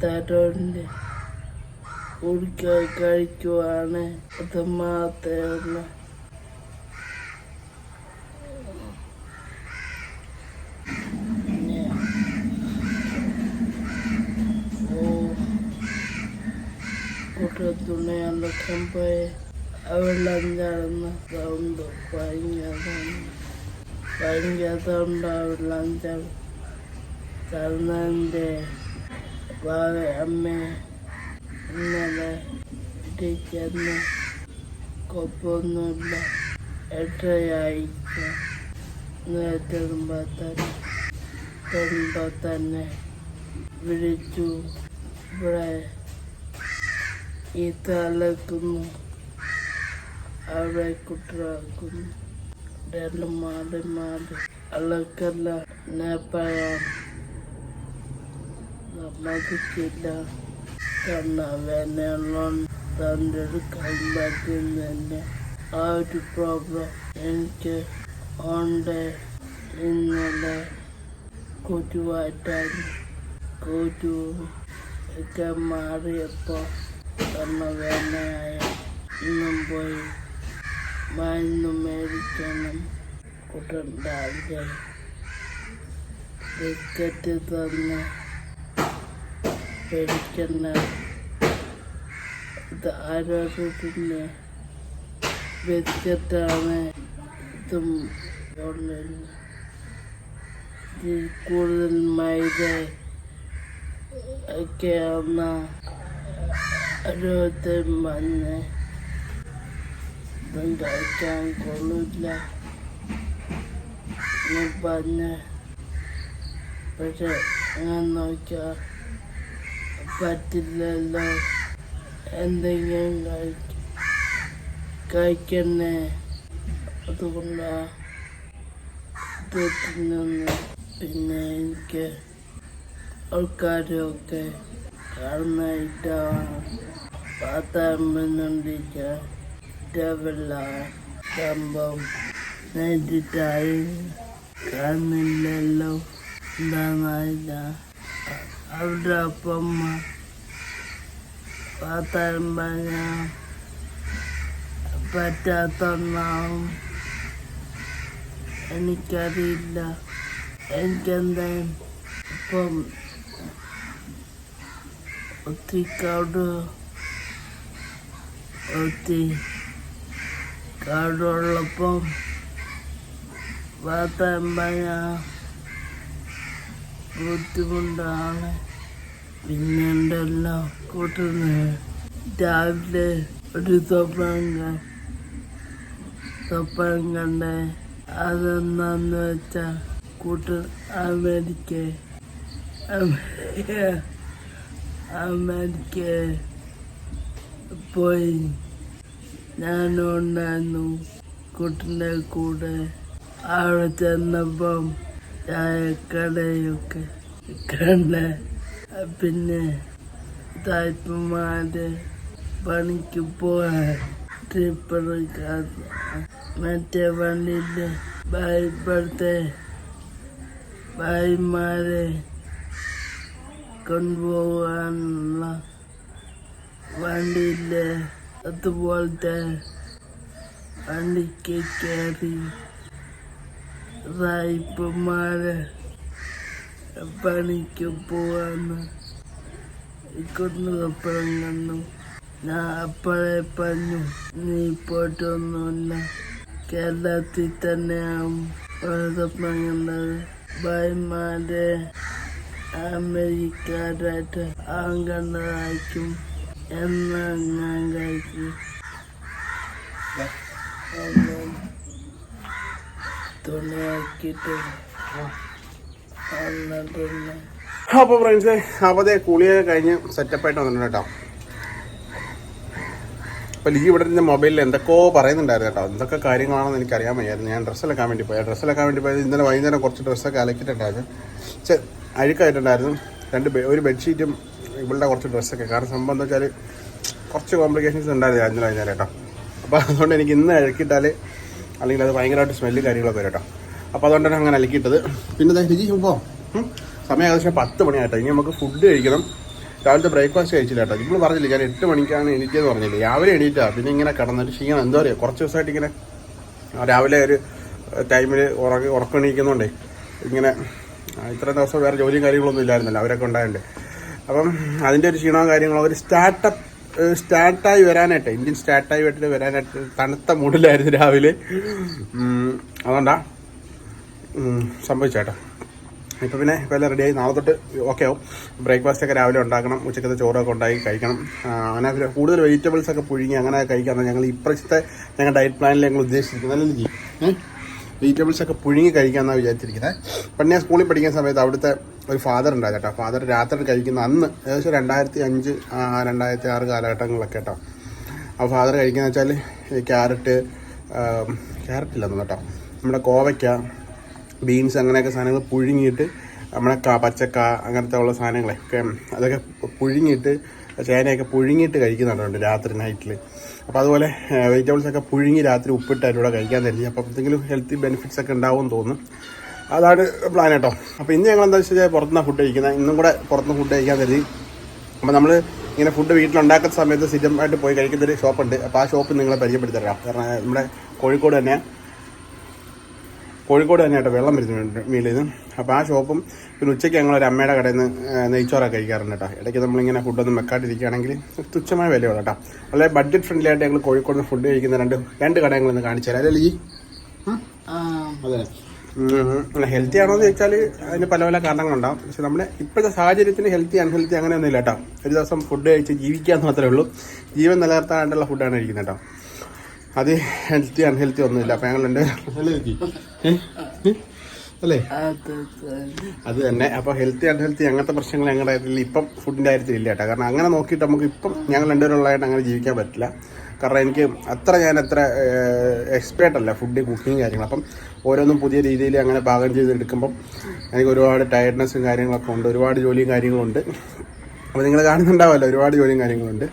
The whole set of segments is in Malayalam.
തരുണ്ട് കുടിക്കാൻ കഴിക്കുവാണ് അത് മാത്രമല്ല ഉള്ളൂ പിന്നെ ഓ കൂട്ടത്തുണി അലക്കാൻ പോയി വെള്ളം ചാടുന്ന സൗണ്ട് ഭയങ്കര ഭയങ്കര സൗണ്ട് വെള്ളം ചാടും വാവ അമ്മ ഇന്നലെ ടീച്ചറിന് കൊപ്പൊന്നുമില്ല. എട്ടരയാഴ്ച നേരത്തെ തന്നെ തൊടുമ്പോൾ തന്നെ വിളിച്ചു. ഇവിടെ ഈ തലക്കുന്നു. അവിടെ കുട്ടറാക്കുന്നു ഇതെല്ലാം മാറി മാറി അളക്കല്ല നേപ്പാളം സമ്മതിക്കില്ല കണ്ണ വേനലോൺ തണ്ടെടുക്കാൻ നിന്ന് ആ ഒരു പ്രോബ്ലം എനിക്ക് ഉണ്ട്. ഇന്നലെ കൊച്ചുവായിട്ടാണ് കൊച്ചു ഒക്കെ മാറിയപ്പോൾ കണ്ണ വേനയായ ഇന്നും പോയി മരുന്ന് മേടിക്കണം. കുട്ടണ്ടാവില്ല? ബിസ്ക്കറ്റ് തന്ന് പേടിക്കണ്ട ഇത് ആരോഗ്യത്തിന് ബിസ്ക്കറ്റാണ് ഇതും ഓൺലൈനിൽ കൂടുതൽ മൈദ ഒക്കെയാണ് ആരോഗ്യത്തിന് വന്ന് ഇതും കഴിക്കാൻ കൊള്ളില്ല പറഞ്ഞ് പക്ഷെ ഞാൻ നോക്കിയാൽ പറ്റില്ലല്ലോ. എന്തെങ്കിലും കഴിക്ക കഴിക്കണേ അതുകൊണ്ടാണ് തിന്നുന്നു പിന്നെ എനിക്ക് ആൾക്കാരൊക്കെ കാണാനായിട്ടാണ് പാത്താമ്പന്നുണ്ടില്ല സംഭവം നേരിട്ടായി കാണുന്നില്ലല്ലോ. എന്താണെന്നില്ല അവിടെ അപ്പം പാത്താൻ പറഞ്ഞ പറ്റാത്തൊന്നാവും എനിക്കറിയില്ല. എനിക്കെന്താ ഇപ്പം ഒത്തിരി കാട് ഒത്തിരി കാടുള്ളപ്പം പാത്താൻ പറഞ്ഞ ബുദ്ധിമുട്ടാണ്. പിന്നെ ഉണ്ടല്ലോ കൂട്ടുന്നത് രാവിലെ ഒരു സ്വപ്നം സ്വപ്നം കണ്ട്. അതെന്താന്ന് വെച്ചാൽ കൂട്ട് അമേരിക്ക. അമേരിക്ക പോയി. ഞാനുണ്ടായിരുന്നു കുട്ടിന്റെ കൂടെ. അവിടെ ചെന്നപ്പം ചായക്കടയൊക്കെ കണ്ട് പിന്നെ തായ്പമാര് പണിക്ക് പോകാൻ ട്രിപ്പറൊക്കെ മറ്റേ വണ്ടിയിൽ ഇപ്പോഴത്തെ ഭായിമാരെ കൊണ്ടുപോകാനുള്ള വണ്ടിയിൽ അതുപോലത്തെ വണ്ടിക്ക് കയറി സായിപ്പന്മാരെ പണിക്ക് പോവാന്ന് കൊണ്ടുപുറം കണ്ടു ഞാൻ അപ്പോഴേ പറഞ്ഞു നീ പോയിട്ടൊന്നുമില്ല. കേരളത്തിൽ തന്നെയാവും സ്വപ്നം കണ്ടത്. ഭായിമാരെ അമേരിക്കാരായിട്ട് ആൻ കണ്ടതായിരിക്കും എന്നാ ഞാൻ കഴിച്ചു എന്നിട്ടുണ്ട് അപ്പോൾ ഫ്രണ്ട്സ് അപ്പോൾ അതേ കുളിയൊക്കെ കഴിഞ്ഞ് സെറ്റപ്പായിട്ട് വന്നിട്ടുണ്ട് കേട്ടോ. അപ്പോൾ ലീ ഇവിടെ നിന്ന് മൊബൈലിൽ എന്തൊക്കെയോ പറയുന്നുണ്ടായിരുന്നു കേട്ടോ. എന്തൊക്കെ കാര്യങ്ങളാണെന്ന് എനിക്ക് അറിയാൻ വയ്യായിരുന്നു. ഞാൻ ഡ്രസ്സ് അലക്കാൻ വേണ്ടി പോയി. ഡ്രസ്സ് അലക്കാൻ വേണ്ടി പോയത് ഇന്നലെ വൈകുന്നേരം കുറച്ച് ഡ്രസ്സൊക്കെ അലക്കിയിട്ടുണ്ടായിരുന്നു. അഴുക്കായിട്ടുണ്ടായിരുന്നു. രണ്ട് ഒരു ബെഡ്ഷീറ്റും ഇവളുടെ കുറച്ച് ഡ്രസ്സൊക്കെ കാരണം സംഭവം എന്താ വെച്ചാൽ കുറച്ച് കോംപ്ലിക്കേഷൻസ് ഉണ്ടായിരുന്നു അഞ്ചു കഴിഞ്ഞാൽ കേട്ടോ. അപ്പോൾ അതുകൊണ്ട് എനിക്ക് ഇന്ന് അഴുക്കിയിട്ടാൽ അല്ലെങ്കിൽ അത് ഭയങ്കരമായിട്ട് സ്മെല്ല് കാര്യങ്ങളൊക്കെ വരും കേട്ടോ. അപ്പോൾ അതുകൊണ്ടാണ് അങ്ങനെ അലക്കിയിട്ടത്. പിന്നെ രുചി ഇപ്പോൾ സമയം ഏകദേശം പത്ത് മണിയായിട്ടോ. ഇനി നമുക്ക് ഫുഡ് കഴിക്കണം. രാവിലത്തെ ബ്രേക്ക്ഫാസ്റ്റ് കഴിച്ചില്ല കേട്ടോ. നിങ്ങൾ പറഞ്ഞില്ല ഞാൻ എട്ട് മണിക്കാണ് എണീറ്റെന്ന് പറഞ്ഞില്ല. രാവിലെ എണീറ്റാ. പിന്നെ ഇങ്ങനെ കിടന്നിട്ട് ക്ഷീണം. എന്താ പറയുക കുറച്ച് ദിവസമായിട്ട് ഇങ്ങനെ രാവിലെ ഒരു ടൈമിൽ ഉറങ്ങി ഉറക്കണീക്കുന്നുണ്ടേ ഇങ്ങനെ ഇത്രയും ദിവസം വേറെ ജോലിയും കാര്യങ്ങളൊന്നും ഇല്ലായിരുന്നല്ലോ. അവരൊക്കെ ഉണ്ടായതുകൊണ്ട് അപ്പം അതിന്റെ ഒരു ക്ഷീണവും കാര്യങ്ങളും ഒരു സ്റ്റാർട്ടപ്പ് സ്റ്റാർട്ടായി വരാനായിട്ട്. ഇന്ത്യൻ സ്റ്റാർട്ടായി വിട്ടിട്ട് വരാനായിട്ട് തണുത്ത മൂടിലായിരുന്നു രാവിലെ. അതുകൊണ്ടാ സംഭവിച്ചേട്ടാ. ഇപ്പം പിന്നെ ഇപ്പം എല്ലാം റെഡിയായി നാളെ തൊട്ട് ഓക്കെ ആവും. ബ്രേക്ക്ഫാസ്റ്റ് ഒക്കെ രാവിലെ ഉണ്ടാക്കണം. ഉച്ചക്കത്തെ ചോറൊക്കെ ഉണ്ടാക്കി കഴിക്കണം. അങ്ങനെ പിന്നെ കൂടുതൽ വെജിറ്റബിൾസ് ഒക്കെ പുഴുങ്ങി അങ്ങനെ കഴിക്കാമെന്ന് ഞങ്ങൾ ഇപ്രാവശ്യത്തെ ഞങ്ങൾ ഡയറ്റ് പ്ലാനിൽ ഞങ്ങൾ ഉദ്ദേശിച്ചിരിക്കുന്നത്. അല്ലേ ജി വെജിറ്റബിൾസ് ഒക്കെ പുഴുങ്ങി കഴിക്കാമെന്നാണ് വിചാരിച്ചിരിക്കുന്നത് പണ്ട് ഞാൻ സ്കൂളിൽ പഠിക്കുന്ന സമയത്ത് അവിടുത്തെ ഒരു ഫാദർ ഉണ്ടായിരുന്നു കേട്ടോ. ഫാദർ രാത്രി കഴിക്കുന്ന അന്ന് ഏകദേശം രണ്ടായിരത്തി അഞ്ച് രണ്ടായിരത്തി ആറ് കാലഘട്ടങ്ങളിലൊക്കെ കേട്ടോ. ആ ഫാദർ കഴിക്കുന്ന വെച്ചാൽ ക്യാരറ്റ് ക്യാരറ്റ് ഇല്ലെന്ന് കേട്ടോ. നമ്മുടെ കോവയ്ക്ക ബീൻസ് അങ്ങനെയൊക്കെ സാധനങ്ങൾ പുഴുങ്ങിയിട്ട് നമ്മുടെ കാ പച്ചക്ക അങ്ങനത്തെ ഉള്ള സാധനങ്ങളെ ഒക്കെ അതൊക്കെ പുഴുങ്ങിയിട്ട് ചേനയൊക്കെ പുഴുങ്ങിയിട്ട് കഴിക്കുന്നുണ്ട് രാത്രി നൈറ്റിൽ അപ്പോൾ അതുപോലെ വെജിറ്റബിൾസ് ഒക്കെ പുഴുങ്ങി രാത്രി ഉപ്പിട്ട് അതിലൂടെ കഴിക്കാൻ തരുന്നത് അപ്പോൾ എന്തെങ്കിലും ഹെൽത്തി ബെനിഫിറ്റ്സ് ഒക്കെ ഉണ്ടാവും തോന്നുന്നു. അതാണ് പ്ലാൻ കേട്ടോ അപ്പോൾ ഇന്ന് ഞങ്ങൾ എന്താ വെച്ചാൽ പുറത്തുനിന്ന് ഫുഡ് കഴിക്കുന്നത് ഇന്നും കൂടെ പുറത്തുനിന്ന് ഫുഡ് കഴിക്കാൻ കരുതി. അപ്പോൾ നമ്മൾ ഇങ്ങനെ ഫുഡ് വീട്ടിലുണ്ടാക്കുന്ന സമയത്ത് സ്ഥിരമായിട്ട് പോയി കഴിക്കുന്ന ഒരു ഷോപ്പുണ്ട്. അപ്പോൾ ആ ഷോപ്പ് നിങ്ങളെ പരിചയപ്പെടുത്തരാം. കാരണം നമ്മുടെ കോഴിക്കോട് തന്നെ കോഴിക്കോട് തന്നെ കേട്ടോ വെള്ളം വരുന്നുണ്ട് മീലിൽ നിന്ന് അപ്പോൾ ആ ഷോപ്പും പിന്നെ ഉച്ചയ്ക്ക് ഞങ്ങൾ ഒരു അമ്മയുടെ കടയിൽ നിന്ന് നെയ്ച്ചോറൊക്കെ കഴിക്കാറുണ്ട് കേട്ടോ. ഇടയ്ക്ക് നമ്മളിങ്ങനെ ഫുഡൊന്നും വെക്കാണ്ടിരിക്കുകയാണെങ്കിൽ തുച്ഛമായ വിലയുള്ള കേട്ടോ. വളരെ ബഡ്ജറ്റ് ഫ്രണ്ട്ലി ആയിട്ട് ഞങ്ങൾ കോഴിക്കോട് നിന്ന് ഫുഡ് കഴിക്കുന്ന രണ്ട് രണ്ട് കടകളൊന്ന് കാണിച്ചു തരാം. അല്ലേ ലീ? അതെ. ഹെൽത്തി ആണോ എന്ന് ചോദിച്ചാൽ അതിന് പല പല കാരണങ്ങളുണ്ടാവും. പക്ഷെ നമ്മുടെ ഇപ്പോഴത്തെ സാഹചര്യത്തിന് ഹെൽത്തി അൺഹെൽത്തി അങ്ങനെ ഇല്ല കേട്ടോ. ഒരു ദിവസം ഫുഡ് കഴിച്ച് ജീവിക്കാന്ന് മാത്രമേ ഉള്ളൂ. ജീവൻ നിലനിർത്താനായിട്ടുള്ള ഫുഡാണ് കഴിക്കുന്നത് കേട്ടോ. അത് ഹെൽത്തി അൺഹെൽത്തി ഒന്നുമില്ല. അപ്പം ഞങ്ങൾ രണ്ട് അല്ലേ അത് തന്നെ. അപ്പോൾ ഹെൽത്തി അൺഹെൽത്തി അങ്ങനത്തെ പ്രശ്നങ്ങൾ ഞങ്ങളുടെ ഇതിൽ ഇപ്പം ഫുഡിന്റെ കാര്യത്തിൽ ഇല്ല കേട്ടോ. കാരണം അങ്ങനെ നോക്കിയിട്ട് നമുക്ക് ഇപ്പം ഞങ്ങൾ രണ്ടുപേരുള്ളതായിട്ട് അങ്ങനെ ജീവിക്കാൻ പറ്റില്ല. കാരണം എനിക്ക് അത്ര ഞാൻ അത്ര എക്സ്പേർട്ട് അല്ല ഫുഡ് കുക്കിങ് കാര്യങ്ങൾ അപ്പം ഓരോന്നും പുതിയ രീതിയിൽ അങ്ങനെ പാകം ചെയ്തെടുക്കുമ്പം എനിക്ക് ഒരുപാട് ടയർഡ്നെസ്സും കാര്യങ്ങളൊക്കെ ഉണ്ട്. ഒരുപാട് ജോലിയും കാര്യങ്ങളുണ്ട് അപ്പോൾ നിങ്ങൾ കാണുന്നുണ്ടാവുമല്ലോ ഒരുപാട് ജോലിയും കാര്യങ്ങളുണ്ട്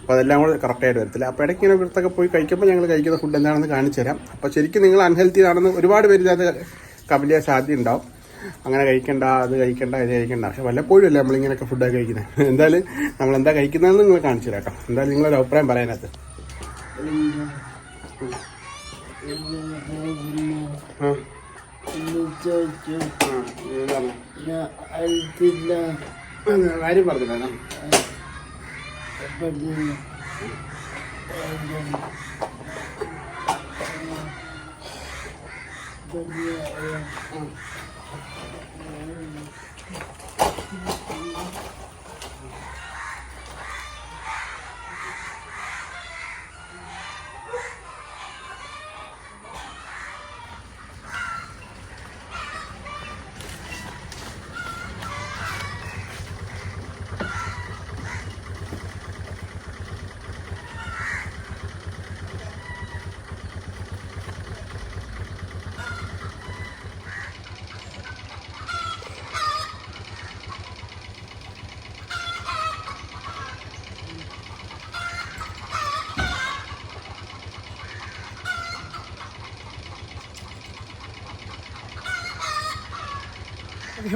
അപ്പോൾ അതെല്ലാം കൂടെ കറക്റ്റായിട്ട് വരത്തില്ല. അപ്പോൾ ഇടയ്ക്ക് ഇങ്ങനെ പുറത്തൊക്കെ പോയി കഴിക്കുമ്പോൾ ഞങ്ങൾ കഴിക്കുന്ന ഫുഡ് എന്താണെന്ന് കാണിച്ചു തരാം. അപ്പോൾ ശരിക്കും നിങ്ങൾ അൺഹെൽത്തി ആണെന്ന് ഒരുപാട് പേര് അത് കമന്റ് ചെയ്യാൻ സാധ്യത ഉണ്ടാവും. അങ്ങനെ കഴിക്കണ്ട അത് കഴിക്കണ്ട ഇത് കഴിക്കണ്ട. പക്ഷെ വല്ലപ്പോഴും അല്ലേ നമ്മളിങ്ങനെയൊക്കെ ഫുഡൊക്കെ കഴിക്കുന്നത് എന്തായാലും നമ്മൾ എന്താ കഴിക്കുന്നതെന്ന് നിങ്ങൾ കാണിച്ചു തരാം കേട്ടോ. എന്തായാലും നിങ്ങളൊരു അഭിപ്രായം പറയാനകത്ത്. കാര്യം പറഞ്ഞില്ല പറഞ്ഞു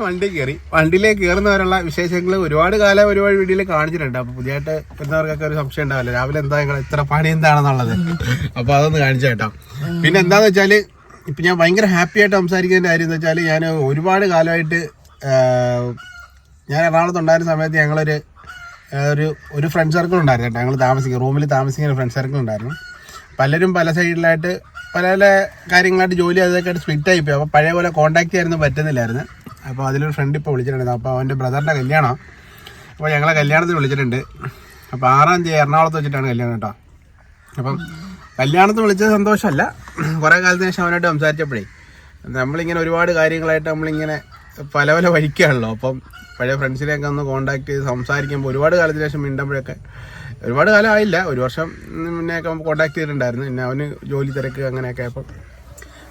വണ്ടി കയറി വണ്ടിയിലേക്ക് കയറുന്നവരുള്ള വിശേഷങ്ങൾ ഒരുപാട് കാലം ഒരുപാട് വീഡിയോയിൽ കാണിച്ചിട്ടുണ്ട്. അപ്പൊ പുതിയതായിട്ട് വരുന്നവർക്കൊക്കെ ഒരു സംശയം ഉണ്ടാവില്ല. രാവിലെ എന്താ നിങ്ങൾ ഇത്ര പണി എന്താണെന്നുള്ളത്. അപ്പൊ അതൊന്ന് കാണിച്ചു കേട്ടോ. പിന്നെ എന്താന്ന് വെച്ചാൽ ഇപ്പൊ ഞാൻ ഭയങ്കര ഹാപ്പി ആയിട്ട് സംസാരിക്കുന്നതിന്റെ കാര്യം എന്ന് വെച്ചാൽ ഞാൻ ഒരുപാട് കാലമായിട്ട് ഞാൻ എറണാകുളത്ത് ഉണ്ടായിരുന്ന സമയത്ത് ഞങ്ങളൊരു ഒരു ഒരു ഫ്രണ്ട് സർക്കിൾ ഉണ്ടായിരുന്നു കേട്ടോ. ഞങ്ങൾ താമസിക്കുന്ന റൂമിൽ താമസിക്കുന്ന ഫ്രണ്ട് സർക്കിൾ ഉണ്ടായിരുന്നു. പലരും പല സൈഡിലായിട്ട് പല പല കാര്യങ്ങളായിട്ട് ജോലി അതൊക്കെ ആയിട്ട് സ്പ്ലിറ്റ് ആയിപ്പോയി അപ്പോൾ പഴയ പോലെ കോൺടാക്ട് ചെയ്യാനൊന്നും പറ്റുന്നില്ലായിരുന്നു. അപ്പോൾ അതിലൊരു ഫ്രണ്ട് ഇപ്പോൾ വിളിച്ചിട്ടുണ്ട്. അപ്പോൾ അവന്റെ ബ്രദറിന്റെ കല്യാണം. അപ്പോൾ ഞങ്ങളെ കല്യാണത്തിന് വിളിച്ചിട്ടുണ്ട്. അപ്പോൾ ആറാം തീയതി എറണാകുളത്ത് വെച്ചിട്ടാണ് കല്യാണം കേട്ടോ. അപ്പം കല്യാണത്തിന് വിളിച്ചത് സന്തോഷമല്ല. കുറേ കാലത്തിന് ശേഷം അവനായിട്ട് സംസാരിച്ചപ്പോഴേ നമ്മളിങ്ങനെ ഒരുപാട് കാര്യങ്ങളായിട്ട് നമ്മളിങ്ങനെ പല പല വഴിക്കാണല്ലോ. അപ്പം പഴയ ഫ്രണ്ട്സിനെയൊക്കെ ഒന്ന് കോണ്ടാക്ട് ചെയ്ത് സംസാരിക്കുമ്പോൾ ഒരുപാട് കാലത്തിന് ശേഷം മിണ്ടുമ്പോഴൊക്കെ ഒരുപാട് കാലം ആയില്ല. ഒരു വർഷം മുന്നെയൊക്കെ കോണ്ടാക്ട് ചെയ്തിട്ടുണ്ടായിരുന്നു. പിന്നെ അവന് ജോലി തിരക്ക് അങ്ങനെയൊക്കെ. അപ്പം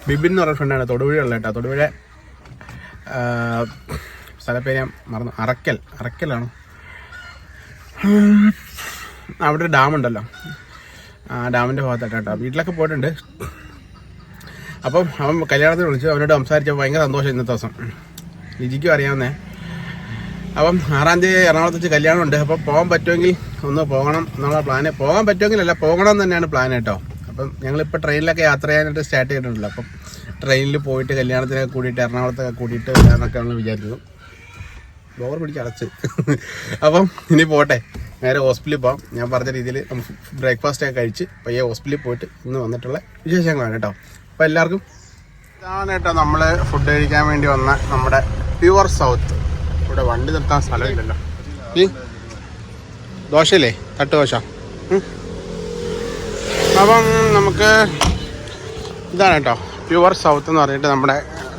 ബിബിൻ എന്ന് പറഞ്ഞ ഫ്രണ്ടാണ് തൊടുപുഴ ഉള്ള കേട്ടോ. തൊടുപുഴ സ്ഥലപ്പേര് ഞാൻ മറന്നു. അറക്കൽ. അറക്കലാണ്. അവിടെ ഒരു ഡാമുണ്ടല്ലോ ആ ഡാമിന്റെ ഭാഗത്തായിട്ട് വീട്ടിലൊക്കെ പോയിട്ടുണ്ട്. അപ്പം അവൻ കല്യാണത്തിന് വിളിച്ചു. അവനോട് സംസാരിച്ചപ്പോൾ ഭയങ്കര സന്തോഷം ഇന്നത്തെ ദിവസം. ലിജിക്കും അറിയാവുന്നേ. അപ്പം ആറാം തീയതി എറണാകുളത്ത് വെച്ച് കല്യാണം ഉണ്ട് അപ്പോൾ പോകാൻ പറ്റുമെങ്കിൽ ഒന്ന് പോകണം എന്നുള്ള പ്ലാന് പോകാൻ പറ്റുമെങ്കിലല്ല പോകണം എന്ന് തന്നെയാണ് പ്ലാൻ കേട്ടോ. അപ്പം ഞങ്ങളിപ്പോൾ ട്രെയിനിലൊക്കെ യാത്ര ചെയ്യാനായിട്ട് സ്റ്റാർട്ട് ചെയ്തിട്ടുണ്ടല്ലോ. അപ്പം ട്രെയിനിൽ പോയിട്ട് കല്യാണത്തിനൊക്കെ കൂടിയിട്ട് എറണാകുളത്തൊക്കെ കൂടിയിട്ട് വരാമെന്നൊക്കെ നമ്മൾ വിചാരിച്ചു ബോർ പിടിച്ച് അടച്ച്. അപ്പം ഇനി പോട്ടെ. നേരെ ഹോസ്പിറ്റലിൽ പോകാം ഞാൻ പറഞ്ഞ രീതിയിൽ നമുക്ക് ബ്രേക്ക്ഫാസ്റ്റ് ഒക്കെ കഴിച്ച് പയ്യെ ഹോസ്പിറ്റലിൽ പോയിട്ട് ഇന്ന് വന്നിട്ടുള്ള വിശേഷങ്ങളാണ് കേട്ടോ. അപ്പോൾ എല്ലാവർക്കും ഇതാണ് കേട്ടോ നമ്മൾ ഫുഡ് കഴിക്കാൻ വേണ്ടി വന്ന നമ്മുടെ പ്യുവർ സൗത്ത്. ഇവിടെ വണ്ടി നിർത്താൻ സ്ഥലമില്ലല്ലോ. ദോശയില്ലേ? തട്ട് ദോശ അപ്പം നമുക്ക് ഇതാണ് കേട്ടോ. പ്യുവർ സൗത്ത് എന്ന് പറഞ്ഞിട്ട് നമ്മുടെ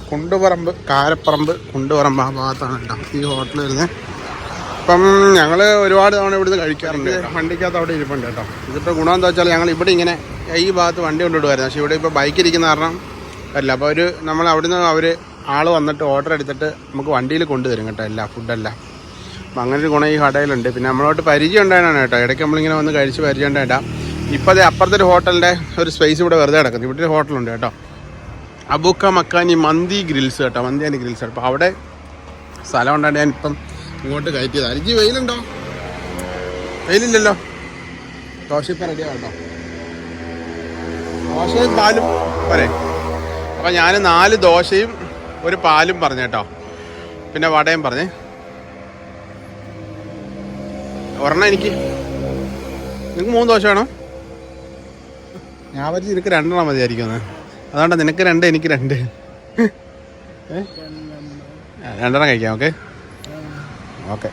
കുണ്ടുപറമ്പ് കാരപ്പറമ്പ് കുണ്ടുപറമ്പ് ആ ഭാഗത്താണ് കേട്ടോ ഈ ഹോട്ടലിൽ വരുന്നത് അപ്പം ഞങ്ങൾ ഒരുപാട് തവണ ഇവിടുന്ന് കഴിക്കാറുണ്ട്. വണ്ടിക്കകത്ത് അവിടെ ഇരിപ്പുണ്ട് കേട്ടോ. ഇതിപ്പോൾ ഗുണം എന്താ വെച്ചാൽ ഞങ്ങൾ ഇവിടെ ഇങ്ങനെ ഈ ഭാഗത്ത് വണ്ടി കൊണ്ടിടുമായിരുന്നു പക്ഷേ ഇവിടെ ഇപ്പോൾ ബൈക്ക് ഇരിക്കുന്ന കാരണം അല്ല അപ്പോൾ ഒരു നമ്മൾ അവിടുന്ന് അവർ ആൾ വന്നിട്ട് ഓർഡർ എടുത്തിട്ട് നമുക്ക് വണ്ടിയിൽ കൊണ്ടുതരും കേട്ടോ എല്ലാ ഫുഡെല്ലാം അപ്പം അങ്ങനെ ഒരു ഗുണം ഈ കടയിലുണ്ട്. പിന്നെ നമ്മളോട്ട് പരിചയം ഉണ്ടായതാണ് കേട്ടോ. ഇടയ്ക്ക് നമ്മളിങ്ങനെ വന്ന് കഴിച്ച് പരിചയം ഉണ്ടായിട്ടാണ് ഇപ്പോൾ അതേ അപ്പുറത്തെ ഒരു ഹോട്ടലിന്റെ ഒരു സ്പേസ് ഇവിടെ വെറുതെ കിടക്കുന്നു. ഇവിടെ ഒരു ഹോട്ടലുണ്ട് കേട്ടോ. അബൂക്ക മക്കാനി മന്തി ഗ്രിൽസ് കേട്ടോ മന്തി ആൻഡ് ഗ്രിൽസ്. അപ്പോൾ അവിടെ സ്ഥലം ഉണ്ടാണ്ട് ഞാൻ ഇപ്പം ഇങ്ങോട്ട് കയറ്റിയത്. അരിജി വെയിലുണ്ടോ? വെയിലില്ലല്ലോ. ദോശ ഇപ്പം റെഡിയാണ് കേട്ടോ. ദോശയും പാലും പോരെ. അപ്പം ഞാൻ നാല് ദോശയും ഒരു പാലും പറഞ്ഞു കേട്ടോ. പിന്നെ വടയും പറഞ്ഞേ. ഒരെണ്ണം എനിക്ക്. നിങ്ങൾക്ക് മൂന്ന് ദോശ വേണോ? ഞാൻ വരച്ച് നിനക്ക് രണ്ടെണ്ണം മതിയായിരിക്കും അതുകൊണ്ട് നിനക്ക് രണ്ട് എനിക്ക് രണ്ട്. രണ്ടെണ്ണം കഴിക്കാം ഓക്കെ? ഓക്കെ.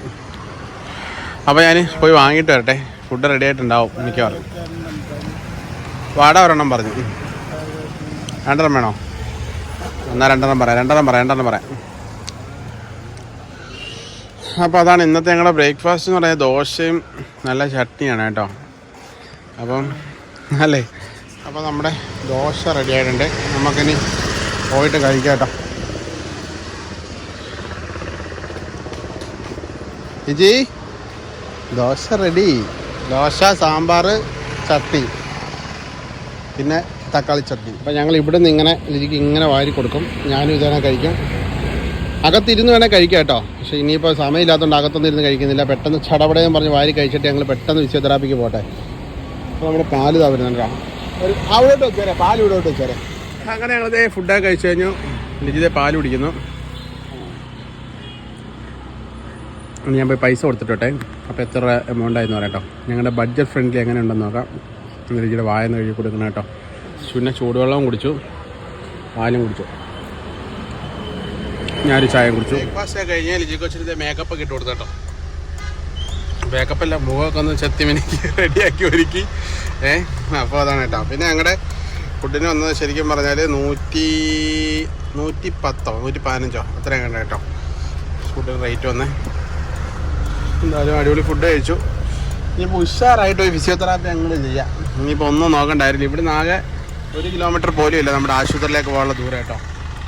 അപ്പോൾ ഞാൻ പോയി വാങ്ങിയിട്ട് വരട്ടെ. ഫുഡ് റെഡി ആയിട്ടുണ്ടാവും മിക്കവാറും വാട ഒരെണ്ണം പറഞ്ഞു. രണ്ടെണ്ണം വേണോ? എന്നാൽ രണ്ടെണ്ണം പറയാം രണ്ടെണ്ണം പറയാം രണ്ടെണ്ണം പറയാം. അപ്പോൾ അതാണ് ഇന്നത്തെ ഞങ്ങളുടെ ബ്രേക്ക്ഫാസ്റ്റ് എന്ന് പറയുന്നത് ദോശയും നല്ല ചട്നിയാണ് കേട്ടോ. അപ്പം അല്ലേ? അപ്പോൾ നമ്മുടെ ദോശ റെഡി ആയിട്ടുണ്ട്. നമുക്കിനി പോയിട്ട് കഴിക്കാം ഇജി ദോശ റെഡി ദോശ സാമ്പാർ ചട്ടി പിന്നെ തക്കാളി ചട്ടി അപ്പോൾ ഞങ്ങൾ ഇവിടെ നിന്ന് ഇങ്ങനെ ലിജിക്ക് ഇങ്ങനെ വാരി കൊടുക്കും. ഞാനും ഇതേനെ കഴിക്കും. അകത്തിരുന്ന് വേണേൽ കഴിക്കാം കേട്ടോ പക്ഷേ ഇനിയിപ്പോൾ സമയമില്ലാത്തതുകൊണ്ട് അകത്തൊന്നും ഇരുന്ന് കഴിക്കുന്നില്ല. പെട്ടെന്ന് ചടപടയെന്ന് പറഞ്ഞ് വാരി കഴിച്ചിട്ട് ഞങ്ങൾ പെട്ടെന്ന് ഫിസിയോതെറാപ്പിക്ക് പോട്ടെ. അപ്പോൾ നമ്മുടെ പാൽ ഇതാ വരുന്നുണ്ട് കേട്ടോ. ഒരു അവിടോട്ട് വെച്ചേരെ പാൽ ഇവിടോട്ട് വെച്ചേരെ അങ്ങനെ ഞങ്ങളിതേ ഫുഡൊക്കെ കഴിച്ചു കഴിഞ്ഞു. ലിജിതെ പാൽ കുടിക്കുന്നു. ഞാൻ പോയി പൈസ കൊടുത്തിട്ടോട്ടെ. അപ്പോൾ എത്ര എമൗണ്ട് ആയിരുന്നു പറയാം കേട്ടോ. ഞങ്ങളുടെ ബഡ്ജറ്റ് ഫ്രണ്ട്ലി എങ്ങനെ ഉണ്ടെന്ന് നോക്കാം. ലിജിയുടെ വായന്ന് കഴുകി കൊടുക്കണം കേട്ടോ. പിന്നെ ചൂടുവെള്ളവും കുടിച്ചു. പാലും കുടിച്ചു. ഞാനൊരു ചായ കുടിച്ചു. ബ്രേക്ക്ഫാസ്റ്റ് കഴിഞ്ഞാൽ കഴിഞ്ഞ് ലിജി കൊച്ചിന്റെ മേക്കപ്പ് ഒക്കെ ഇട്ട് കൊടുത്തു കേട്ടോ. മേക്കപ്പ് അല്ല മുഖമൊക്കെ ഒന്ന് ചെത്തി മിനിക്ക് റെഡിയാക്കി ഒരുക്കി. ഏ അപ്പോൾ അതാണ് കേട്ടോ. പിന്നെ ഞങ്ങളുടെ ഫുഡിന് വന്നത് ശരിക്കും പറഞ്ഞാൽ നൂറ്റി നൂറ്റി പത്തോ നൂറ്റി പതിനഞ്ചോ അത്രയും കണ്ട കേട്ടോ. ഫുഡിന് റേറ്റ് വന്നേ. എന്തായാലും അടിപൊളി ഫുഡ് കഴിച്ചു. ഇനിയിപ്പോൾ ഉഷാറായിട്ട് ഒരു ഫിസിയോതെറാപ്പി ഞങ്ങൾ ചെയ്യാം. ഇനിയിപ്പോൾ ഒന്നും നോക്കണ്ടായിരുന്നു. ഇവിടുന്ന് ആകെ ഒരു കിലോമീറ്റർ പോലും ഇല്ല നമ്മുടെ ആശുപത്രിയിലേക്ക് പോകാനുള്ള ദൂരം കേട്ടോ.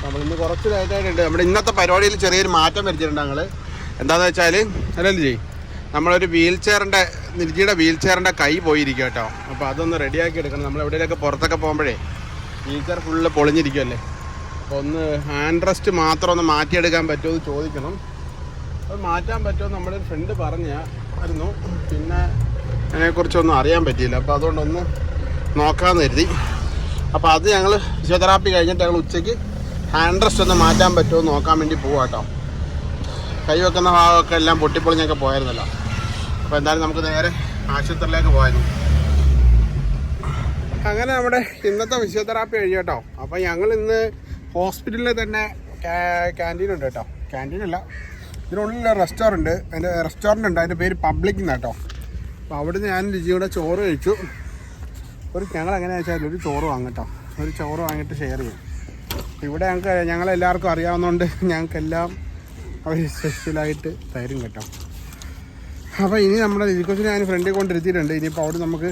നമ്മൾ ഇന്ന് കുറച്ച് ലേറ്റായിട്ടുണ്ട് നമ്മുടെ ഇന്നത്തെ പരിപാടിയിൽ ചെറിയൊരു മാറ്റം വരുത്തിയിട്ടുണ്ട് ഞങ്ങൾ എന്താണെന്ന് വെച്ചാൽ അല്ലെങ്കിൽ ചെയ്യും നമ്മളൊരു വീൽ ചെയറിന്റെ നിർജിയുടെ വീൽ ചെയറിന്റെ കൈ പോയിരിക്കും കേട്ടോ. അപ്പോൾ അതൊന്ന് റെഡിയാക്കി എടുക്കണം. നമ്മൾ എവിടെയൊക്കെ പുറത്തൊക്കെ പോകുമ്പോഴേ വീൽ ചെയർ ഫുള്ള് പൊളിഞ്ഞിരിക്കുമല്ലേ അപ്പോൾ ഒന്ന് ഹാൻഡ് റെസ്റ്റ് മാത്രം ഒന്ന് മാറ്റിയെടുക്കാൻ പറ്റുമോ എന്ന് ചോദിക്കണം. അത് മാറ്റാൻ പറ്റുമോ നമ്മുടെ ഫ്രണ്ട് പറഞ്ഞായിരുന്നു. പിന്നെ അതിനെക്കുറിച്ചൊന്നും അറിയാൻ പറ്റിയില്ല. അപ്പോൾ അതുകൊണ്ടൊന്ന് നോക്കാമെന്ന് കരുതി. അപ്പോൾ അത് ഞങ്ങൾ ഫിസിയോതെറാപ്പി കഴിഞ്ഞിട്ട് ഞങ്ങൾ ഉച്ചയ്ക്ക് ഹാൻഡ് റെസ്റ്റ് ഒന്ന് മാറ്റാൻ പറ്റുമോ നോക്കാൻ വേണ്ടി പോവാം കേട്ടോ. കൈ വെക്കുന്ന ഭാഗമൊക്കെ എല്ലാം പൊട്ടിപ്പൊളിഞ്ഞൊക്കെ പോയായിരുന്നല്ലോ. അപ്പോൾ എന്തായാലും നമുക്ക് നേരെ ആശുപത്രിയിലേക്ക് പോയായിരുന്നു അങ്ങനെ നമ്മുടെ ഇന്നത്തെ ഫിസിയോതെറാപ്പി കഴിഞ്ഞു കേട്ടോ. അപ്പോൾ ഞങ്ങൾ ഇന്ന് ഹോസ്പിറ്റലിൽ തന്നെ ക്യാന്റീൻ ഉണ്ട് കേട്ടോ. ക്യാന്റീൻ അല്ല ഇതിനുള്ളിൽ റെസ്റ്റോറന്റ് അതിന്റെ റെസ്റ്റോറന്റ് ഉണ്ട്. അതിന്റെ പേര് പബ്ലിക് കേട്ടോ. അപ്പോൾ അവിടുന്ന് ഞാൻ രുചിയുടെ ചോറ് കഴിച്ചു. ഒരു ഞങ്ങൾ എങ്ങനെയാണെന്ന് വെച്ചാൽ ഒരു ചോറ് വാങ്ങും കേട്ടോ. ഒരു ചോറ് വാങ്ങിയിട്ട് ഷെയർ ചെയ്യും. ഇവിടെ ഞങ്ങൾക്ക് ഞങ്ങളെല്ലാവർക്കും അറിയാവുന്നതുകൊണ്ട് ഞങ്ങൾക്കെല്ലാം അവർ സ്പെഷ്യലായിട്ട് തരും കേട്ടോ. അപ്പോൾ ഇനി നമ്മുടെ ലിജിക്കോസിനെ ഞാൻ ഫ്രണ്ടിൽ കൊണ്ടിരുത്തിയിട്ടുണ്ട് ഇനിയിപ്പോൾ അവിടെ നമുക്ക്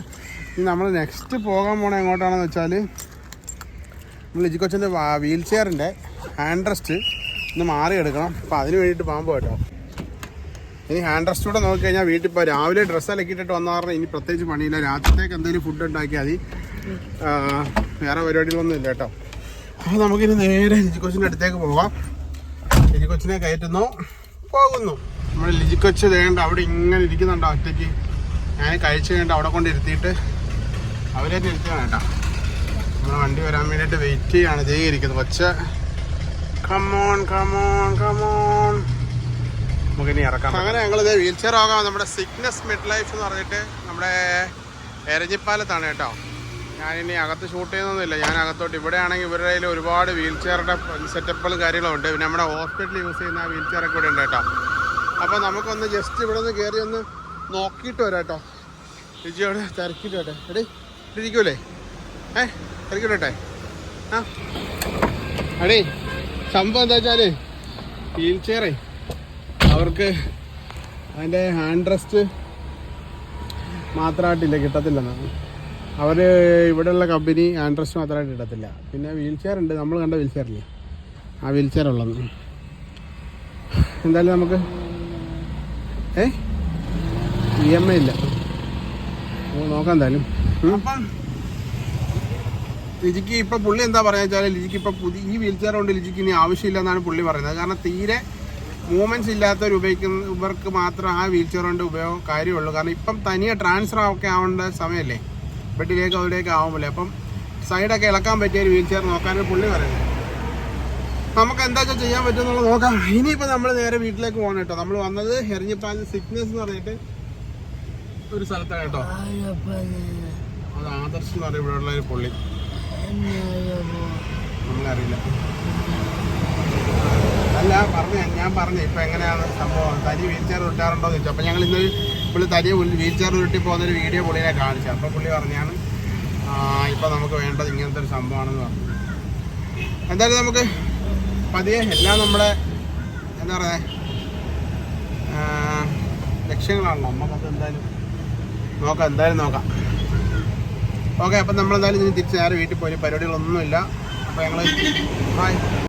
ഇനി നമ്മൾ നെക്സ്റ്റ് പോകാൻ പോണ എങ്ങോട്ടാണെന്ന് വെച്ചാൽ നമ്മൾ ലിജിക്കൊച്ചന്റെ വീൽ ചെയറിന്റെ ഹാൻഡ് റെസ്റ്റ് ഒന്ന് മാറിയെടുക്കണം. അപ്പോൾ അതിന് വേണ്ടിയിട്ട് പോകാൻ കേട്ടോ ഇനി ഹാൻഡ് റെസ്റ്റ് കൂടെ നോക്കിക്കഴിഞ്ഞാൽ വീട്ടിൽ ഇപ്പോൾ രാവിലെ ഡ്രസ്സ് അലക്കിയിട്ടിട്ട് വന്നാൽ പറഞ്ഞാൽ ഇനി പ്രത്യേകിച്ച് പണിയില്ല. രാത്രിത്തേക്ക് എന്തെങ്കിലും ഫുഡ് ഉണ്ടാക്കിയാൽ മതി. വേറെ പരിപാടികളൊന്നും ഇല്ല കേട്ടോ അപ്പോൾ നമുക്കിനി നേരെ ലിജിക്കൊച്ചിന്റെ അടുത്തേക്ക് പോകാം. ലിജിക്കൊച്ചിനെ കയറ്റുന്നു. പോകുന്നു. നമ്മുടെ ലിജി കൊച്ച് വേണ്ട അവിടെ ഇങ്ങനെ ഇരിക്കുന്നുണ്ടോ ഒറ്റയ്ക്ക്. ഞാൻ കഴിച്ചു കഴിഞ്ഞിട്ട് അവിടെ കൊണ്ട് ഇരുത്തിയിട്ട് അവരെ ഇരുത്തിയാണ് കേട്ടോ. നമ്മുടെ വണ്ടി വരാൻ വേണ്ടിയിട്ട് വെയിറ്റ് ചെയ്യാണ്. ഇതേ കൊച്ച കമോൺ കമോൺ കമോൺ നമുക്കിനി ഇറക്കാം. അങ്ങനെ ഞങ്ങളിത് വീൽ ചെയർ ആകാം. നമ്മുടെ സിഗ്നസ് മിഡ് ലൈഫ് എന്ന് പറഞ്ഞിട്ട് നമ്മുടെ എരഞ്ഞിപ്പാലത്താണ് കേട്ടോ. ഞാനിനി അകത്ത് ഷൂട്ട് ചെയ്യുന്നൊന്നുമില്ല. ഞാൻ അകത്തോട്ട് ഇവിടെ ആണെങ്കിൽ ഇവരുടെ കയ്യിൽ ഒരുപാട് വീൽ ചെയറുടെ സെറ്റപ്പുകളും കാര്യങ്ങളും ഉണ്ട്. പിന്നെ നമ്മുടെ ഹോസ്പിറ്റലിൽ യൂസ് ചെയ്യുന്ന വീൽ ചെയറൊക്കെ ഇവിടെ ഉണ്ട് കേട്ടോ. അപ്പോൾ നമുക്കൊന്ന് ജസ്റ്റ് ഇവിടെ നിന്ന് കയറി ഒന്ന് നോക്കിയിട്ട് വരാം കേട്ടോ രുചിയോട് തിരക്കിട്ട് വരട്ടെ. എടി ഇരിക്കൂലേ? ഏ തിരക്കിട്ടെ ആ. അടേ സംഭവം എന്താ വെച്ചാൽ വീൽ ചെയറേ അവർക്ക് അതിന്റെ ഹാൻഡ് റെസ്റ്റ് മാത്രമായിട്ടില്ല കിട്ടത്തില്ലെന്നാണ് അവർ ഇവിടെയുള്ള കമ്പനി ഹാൻഡ് റെസ്റ്റ് മാത്രമായിട്ട് കിട്ടത്തില്ല. പിന്നെ വീൽ ചെയർ ഉണ്ട്. നമ്മൾ കണ്ട വീൽ ചെയറില്ല ആ വീൽ ചെയർ ഉള്ളത്. എന്തായാലും നമുക്ക് ഏ? ഇ എം ഐ ഇല്ല നോക്കാം എന്തായാലും. ലിജിക്ക് ഇപ്പൊ പുള്ളി എന്താ പറയാ വെച്ചാൽ ലിജിക്ക് ഇപ്പൊ പുതിയ ഈ വീൽചെയർ കൊണ്ട് ലിജിക്ക് ഇനി ആവശ്യമില്ല എന്നാണ് പുള്ളി പറയുന്നത്. കാരണം തീരെ മൂവ്മെന്റ്സ് ഇല്ലാത്തവർ ഉപയോഗിക്കുന്ന ഇവർക്ക് മാത്രം ആ വീൽചെയർ കൊണ്ട് ഉപയോഗം കാര്യമുള്ളൂ. കാരണം ഇപ്പം തനിയെ ട്രാൻസ്ഫർ ഒക്കെ ആവേണ്ട സമയമല്ലേ ബെഡിലേക്ക് അവിടേക്ക് ആവുമല്ലേ അപ്പം സൈഡൊക്കെ ഇളക്കാൻ പറ്റിയ ഒരു വീൽചെയർ ചെയർ പുള്ളി പറയുന്നത്. നമുക്ക് എന്താ വെച്ചാൽ ചെയ്യാൻ പറ്റുമെന്നുള്ളത് നോക്കാം. ഇനിയിപ്പോൾ നമ്മൾ നേരെ വീട്ടിലേക്ക് പോകണം കേട്ടോ. നമ്മൾ വന്നത് എറിഞ്ഞിപ്പാൽ സിക്നസ് എന്ന് പറഞ്ഞിട്ട് ഒരു സ്ഥലത്താണ് കേട്ടോ. അത് ആദർശ് എന്ന് പറയും ഇവിടെയുള്ള ഒരു പുള്ളി. നമ്മളറിയില്ല. അല്ല പറഞ്ഞ. ഞാൻ പറഞ്ഞു. ഇപ്പൊ എങ്ങനെയാണ് സംഭവം? തനി വീൽ ചെയർ ഉരുട്ടാറുണ്ടോ എന്ന് ചോദിച്ചു. അപ്പൊ ഞങ്ങൾ ഇന്ന് പുള്ളി തനി വീൽ ചെയർ പോകുന്ന ഒരു വീഡിയോ പുള്ളിനെ കാണിച്ചു. അപ്പൊ പുള്ളി പറഞ്ഞാണ് "ആ, ഇപ്പൊ നമുക്ക് വേണ്ടത് ഇങ്ങനത്തെ ഒരു സംഭവമാണെന്ന് പറഞ്ഞു. എന്തായാലും നമുക്ക് പതിയെ എല്ലാം നമ്മുടെ എന്താ പറയുക ലക്ഷ്യങ്ങളാണല്ലോ. നമുക്കത് എന്തായാലും നോക്കാം എന്തായാലും നോക്കാം. ഓക്കെ അപ്പം നമ്മളെന്തായാലും ഇനി തിരിച്ച് നേരെ വീട്ടിൽ പോയി പരിപാടികളൊന്നുമില്ല. അപ്പോൾ ഞങ്ങൾ ബൈ